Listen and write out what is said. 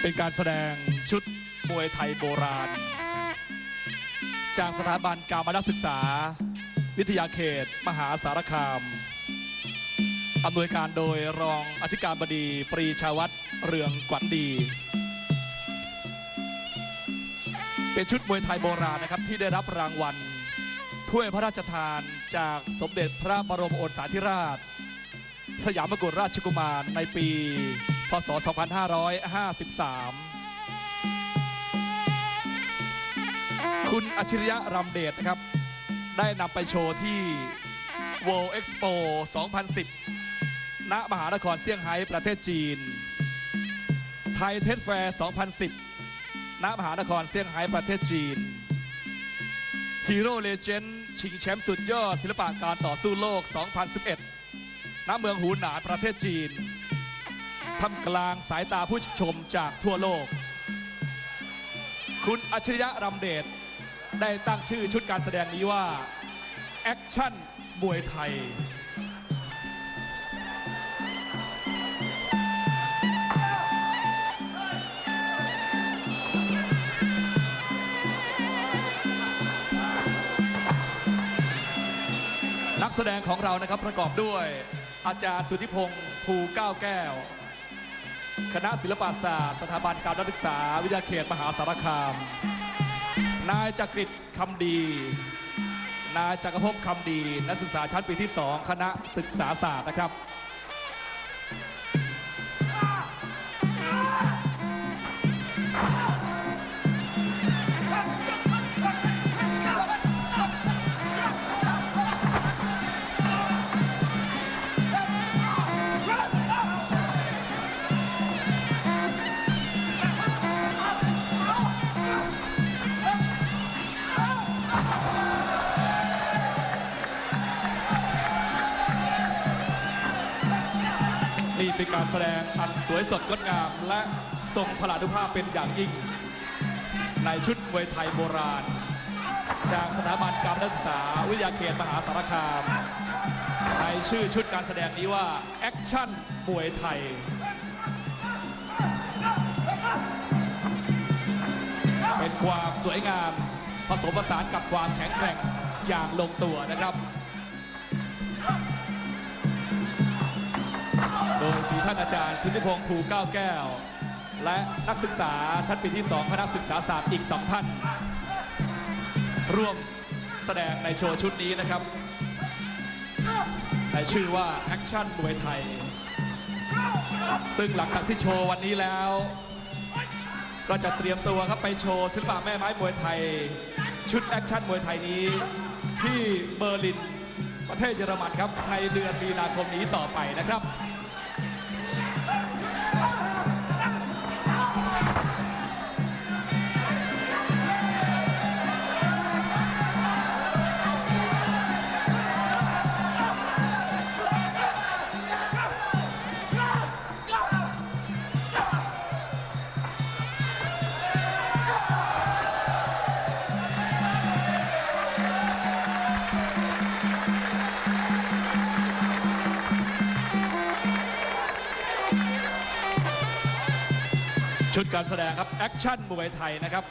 เป็นการแสดงชุดมวยไทยโบราณ จากสถาบันการมานักศึกษา วิทยาเขต มหาสารคาม อำนวยการโดยรองอธิการบดีปรีชาวัตรเรืองกวันดี เป็นชุดมวยไทยโบราณนะครับที่ได้รับรางวัลถ้วยพระราชทานจากสมเด็จพระบรมโอรสาธิราช สยามกุฎราชกุมารในปี พศ 2553 คุณอัจฉริยะรำเดชนะครับ ได้นำไปโชว์ที่ World Expo 2010 ณ มหานครเซี่ยงไฮ้ประเทศจีน ไทยเทสแฟร์ 2010 ณ มหานครเซี่ยงไฮ้ประเทศจีนฮีโร่เลเจนด์ชิงแชมป์สุดยอดศิลปะการต่อสู้โลก 2011 ณ เมืองหูหนานประเทศจีน ท่ามกลางสายตาผู้ชมจากทั่วโลก คุณอัจฉริยะรำเดชได้ตั้งชื่อชุดการแสดงนี้ว่า แอคชั่นมวยไทยนักแสดงของเรานะครับประกอบด้วยอาจารย์สุธิพงศ์ภูเก้าแก้ว คณะศิลปศาสตร์ สถาบันการนัศึกษา วิทยาเขตมหาสารคาม นายจักริดคำดี นายจักรภพคำดี นักศึกษาชั้นปีที่ 2 คณะศึกษาศาสตร์นะครับ นี่เป็นการแสดงอันสวยสดงดงาม และทรงพลานุภาพเป็นอย่างยิ่ง ในชุดมวยไทยโบราณ จากสถาบันการศึกษาวิทยาเขตมหาสารคาม ในชื่อชุดการแสดงนี้ว่า แอคชั่นมวยไทยเป็นความสวยงามผสมผสานกับความแข็งแกร่งอย่างลงตัวนะครับ โดยมีท่านอาจารย์ชุติพงศ์ภูเก้าแก้ว และนักศึกษาชั้นปีที่2คณะศึกษาศาสตร์อีก2ท่าน ร่วมแสดงในโชว์ชุดนี้นะครับในชื่อว่าแอคชั่นมวยไทย ซึ่งหลังจากที่โชว์วันนี้แล้ว ก็จะเตรียมตัวครับไปโชว์ศิลปะแม่ไม้มวยไทย ชุดแอคชั่นมวยไทยนี้ที่เบอร์ลินประเทศเยอรมันครับ ในเดือนมีนาคมนี้ต่อไปนะครับ ชุดการแสดงครับ แอคชั่นมวยไทยนะครับ